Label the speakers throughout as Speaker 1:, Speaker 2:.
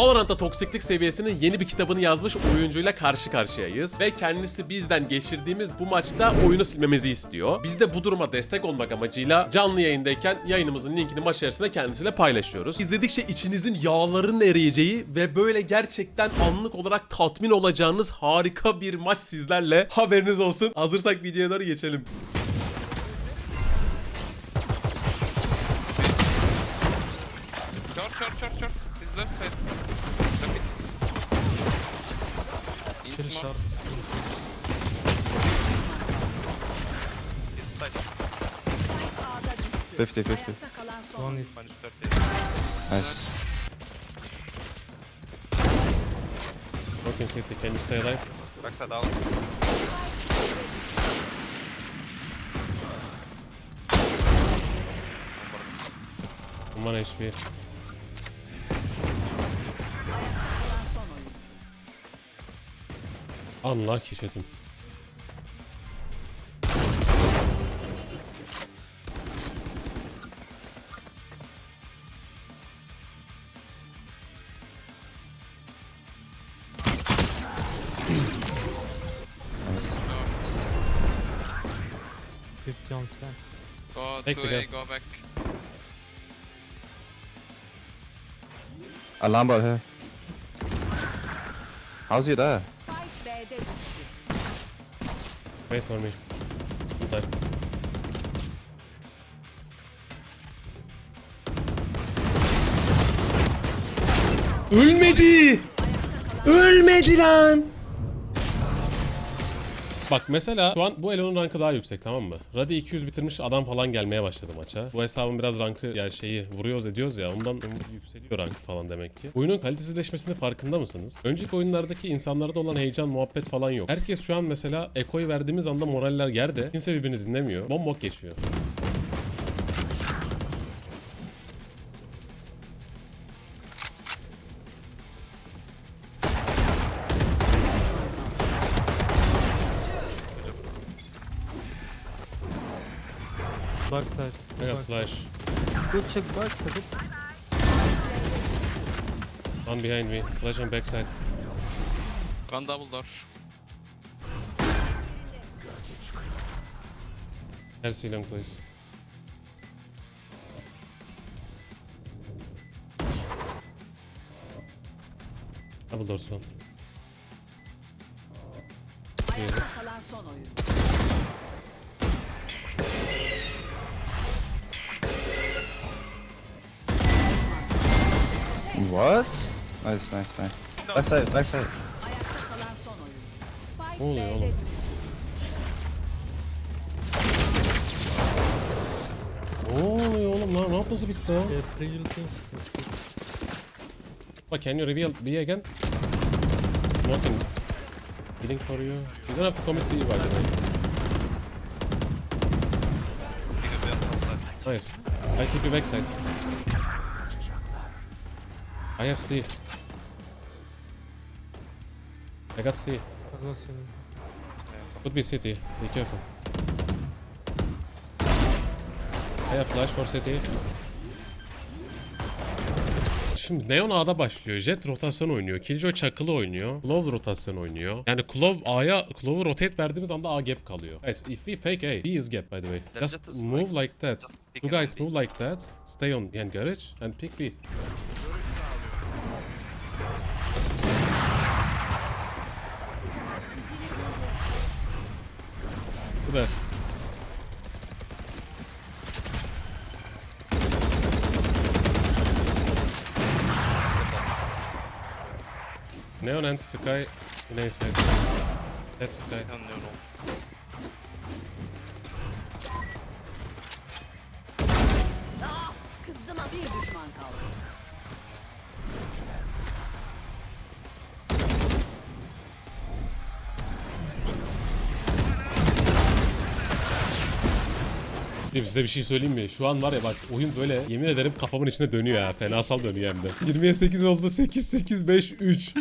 Speaker 1: Valorant'ta toksiklik seviyesinin yeni bir kitabını yazmış oyuncuyla karşı karşıyayız. Ve kendisi bizden geçirdiğimiz bu maçta oyunu silmemizi istiyor. Biz de bu duruma destek olmak amacıyla canlı yayındayken yayınımızın linkini maç içerisinde kendisiyle paylaşıyoruz. İzledikçe içinizin yağların eriyeceği ve böyle gerçekten anlık olarak tatmin olacağınız harika bir maç sizlerle haberiniz olsun. Hazırsak videoya doğru geçelim.
Speaker 2: 50 50.
Speaker 3: Ayakta kalan son.
Speaker 4: One hit.
Speaker 5: Minus 30.
Speaker 2: Nice.
Speaker 1: Broken City, can you stay alive?
Speaker 5: Backside out.
Speaker 1: One HP.
Speaker 3: Kalan son oyun.
Speaker 1: Unlucky chatim.
Speaker 4: On scan.
Speaker 5: Go
Speaker 1: Take
Speaker 5: to
Speaker 1: the
Speaker 5: A, go back.
Speaker 2: Alarm bot here. How's he there?
Speaker 3: Spike B'de düştü.
Speaker 1: Wait for me. Burada. Ölmedi! Ölmedi lan! Bak mesela şu an bu Elon'un rankı daha yüksek tamam mı? Radi 200 bitirmiş adam falan gelmeye başladı maça. Bu hesabın biraz rankı yani şeyi vuruyoruz ediyoruz ya ondan yükseliyor rank falan demek ki. Oyunun kalitesizleşmesinin farkında mısınız? Önceki oyunlardaki insanlarda olan heyecan muhabbet falan yok. Herkes şu an mesela Eko'yu verdiğimiz anda moraller yerde. Kimse birbirini dinlemiyor. Bombok geçiyor.
Speaker 4: Backside.
Speaker 1: I got
Speaker 4: Back.
Speaker 1: flash.
Speaker 4: Go check backside.
Speaker 1: One behind me. Flash on backside.
Speaker 5: One double door.
Speaker 1: Her long please. Double doors one.
Speaker 3: Ayakta kalan son oyun.
Speaker 2: What? Nice, nice, nice. Backside, backside.
Speaker 3: Ayakta kalan son oyun. Spike
Speaker 1: Ne oluyor
Speaker 3: B'de
Speaker 1: oğlum?
Speaker 3: düştü.
Speaker 1: Ne oluyor oğlum lan? Round nasıl bitti lan? But can you reveal B again? Smoking. Healing for you. You don't have to commit B by the way. Nice. I TP backside. I have C. I got C.
Speaker 4: As well seen.
Speaker 1: Could be city. Be careful. I have flash for city. Şimdi Neon A'da başlıyor. Jet rotasyon oynuyor. Killjoy çakılı oynuyor. Clove rotasyon oynuyor. Yani Clove A'ya Clove'u rotate verdiğimiz anda A gap kalıyor. Guys, if we fake A, B is gap by the way. Just move like that. You guys move like that. Stay on yani garage and pick B. Süper. Neon and Sky in A side. That's Sky.
Speaker 6: No, no,
Speaker 1: Şimdi size bir şey söyleyeyim mi? Şu an var ya bak oyun böyle yemin ederim kafamın içine dönüyor ya. Fenasal dönüyor hem de. 20'ye 8 oldu. 8 8 5 3.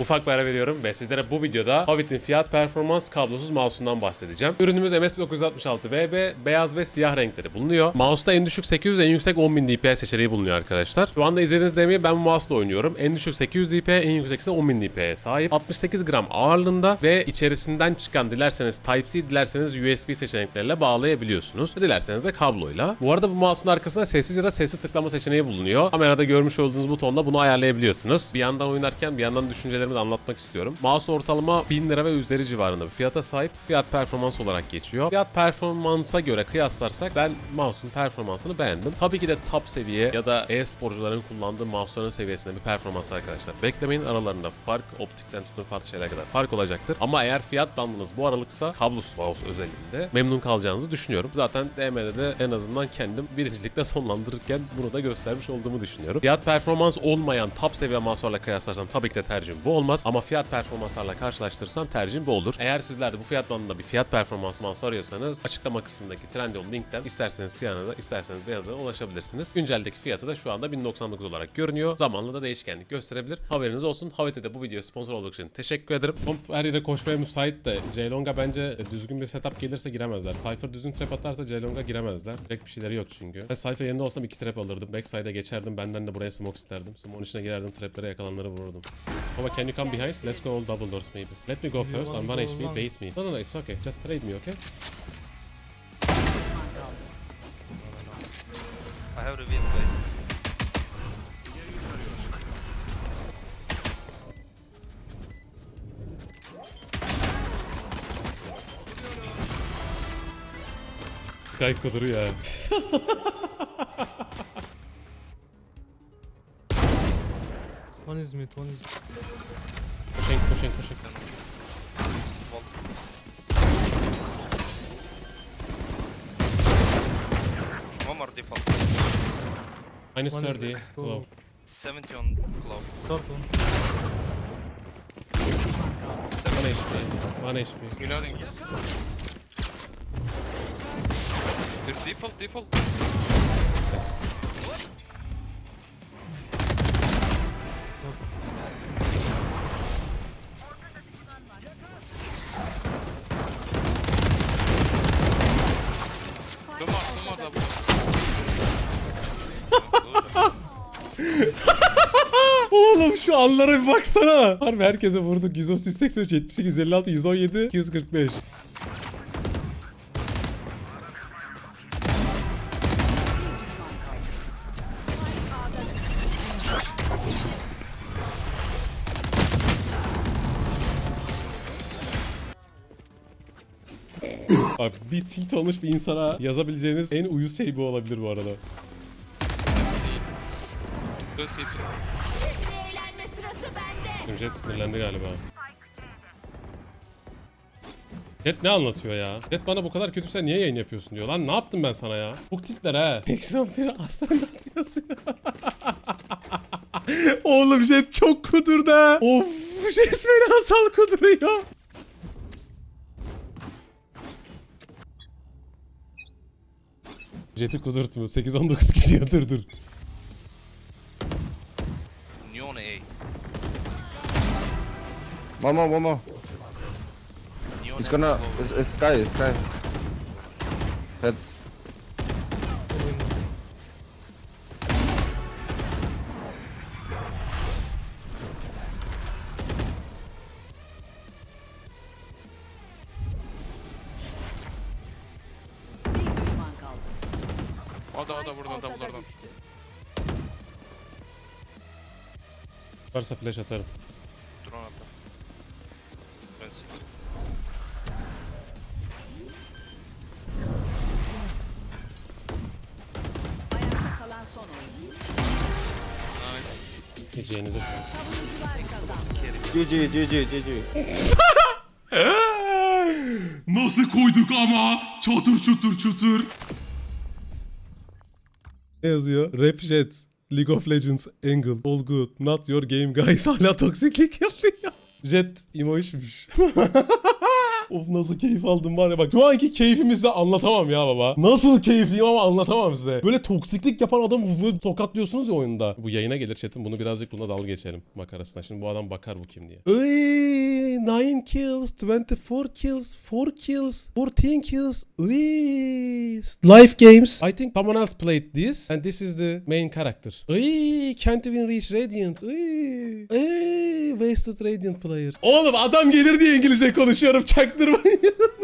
Speaker 1: Ufak bir ara veriyorum ve sizlere bu videoda Hobbit'in fiyat performans kablosuz mouse'undan bahsedeceğim. Ürünümüz MS966 VB beyaz ve siyah renkleri bulunuyor. Mouse'da en düşük 800 en yüksek 10.000 dpi seçeneği bulunuyor arkadaşlar. Şu anda izlediğiniz demeyi ben bu mouse'la oynuyorum. En düşük 800 dpi en yüksek ise 10.000 dpi'ye sahip. 68 gram ağırlığında ve içerisinden çıkan dilerseniz Type-C dilerseniz USB seçenekleriyle bağlayabiliyorsunuz. Ve dilerseniz de kabloyla. Bu arada bu mouse'un arkasında sessiz ya da sesli tıklama seçeneği bulunuyor. Kamerada görmüş olduğunuz butonla bunu ayarlayabiliyorsunuz. Bir yandan oynarken bir yandan düşüncelerimi de anlatmak istiyorum. Mouse ortalama 1000 lira ve üzeri civarında bir fiyata sahip. Fiyat performans olarak geçiyor. Fiyat performansa göre kıyaslarsak ben mouse'un performansını beğendim. Tabii ki de top seviye ya da e-sporcuların kullandığı mouse'ların seviyesinde bir performans arkadaşlar. Beklemeyin aralarında fark optikten tutun farklı şeyler kadar fark olacaktır. Ama eğer fiyat bandınız bu aralıksa kablosuz mouse özelinde memnun kalacağınızı düşünüyorum. Zaten DM'de de en azından kendim birincilikte sonlandırırken bunu da göstermiş olduğumu düşünüyorum. Fiyat performans olmayan top seviye mouse'larla kıyaslarsam tabii ki de tercihim bu olmaz. Ama fiyat performanslarla karşılaştırırsam tercihim bu olur. Eğer sizler de bu fiyat bandında bir fiyat performans mouse arıyorsanız açıklama kısmındaki Trendyol linkten isterseniz siyahına da isterseniz beyaza ulaşabilirsiniz. Günceldeki fiyatı da şu anda 1099 olarak görünüyor. Zamanla da değişkenlik gösterebilir. Haberiniz olsun. Havete de bu video sponsor olduğu için teşekkür ederim. Komp her yere koşmaya müsait de Ceylong'a bence düzgün bir setup gelirse giremezler. Cypher düzgün trap atarsa Ceylong'a giremezler. Direkt bir şeyleri yok çünkü. Ben Cypher yerinde olsam iki trap alırdım. Backside'a geçerdim. Benden de buraya smoke isterdim. Smoke'un içine girerdim. Traplere yakalanları vururdum. Baba can you come behind? Let's go all double doors maybe. Let me go first. I'm
Speaker 4: wanna
Speaker 1: 1
Speaker 4: go
Speaker 1: HP. Base me. No no no it's okay. Just trade me okay?
Speaker 5: I have revealed guys.
Speaker 1: Sky kuduruyor ya.
Speaker 4: One is mid, one is
Speaker 1: Pushing pushing pushing.
Speaker 5: One more default.
Speaker 1: Minus
Speaker 4: One is
Speaker 1: 30.
Speaker 4: next. Go.
Speaker 1: Low.
Speaker 5: 70 on low.
Speaker 4: one.
Speaker 1: 1 HP. 1 HP.
Speaker 5: Reloading. It's default, default.
Speaker 1: Oğlum şu anlara bir baksana. Harbi herkese vurduk. 130, 183, 78, 156, 117, 245. Bak bir tilt olmuş bir insana yazabileceğiniz en uyuz şey bu olabilir bu arada.
Speaker 3: Eğlenme
Speaker 1: sinirlendi galiba. Jet ne anlatıyor ya? Jet bana bu kadar kötüyse niye yayın yapıyorsun diyor. Lan ne yaptım ben sana ya? Bu tiltler ha. Eksi 11 aslandan yazıyor. Oğlum Jet çok kudurdu ha. Of Jet fenasal kuduruyor. Jet'i kudurtma. 8-19 gidiyor dur dur.
Speaker 5: Neon A.
Speaker 2: One more, one more.
Speaker 5: Neon
Speaker 2: He's
Speaker 5: A
Speaker 2: gonna. It's, it's sky, it's sky. Head.
Speaker 5: O da o da burada da
Speaker 3: Ortada
Speaker 5: burada.
Speaker 3: düştü.
Speaker 1: Varsa flash atarım.
Speaker 5: Drone attı. Ben CT.
Speaker 3: Ayakta kalan son oyuncu.
Speaker 5: Nice.
Speaker 1: Geceğinize sağlık.
Speaker 3: Savunucular kazandı.
Speaker 2: GG, GG, GG.
Speaker 1: Nasıl koyduk ama? Çatır çatır çatır. Ne yazıyor? Rap Jet. League of Legends Angle. All good. Not your game guys. Hala toksiklik yapıyor. Jet emoşmuş. of nasıl keyif aldım var ya bak. Şu anki keyfimizi anlatamam ya baba. Nasıl keyifliyim ama anlatamam size. Böyle toksiklik yapan adamı böyle tokatlıyorsunuz ya oyunda. Bu yayına gelir chatim bunu birazcık buna dalga geçerim makarasına. Şimdi bu adam bakar bu kim diye. Ey 9 kills, 24 kills, 4 kills, 14 kills. Ey. Life games. I think someone else played this and this is the main character. Ey, can't even reach Radiant. Ey. Ey, wasted Radiant player. Oğlum adam gelir diye İngilizce konuşuyorum çaktırmayın.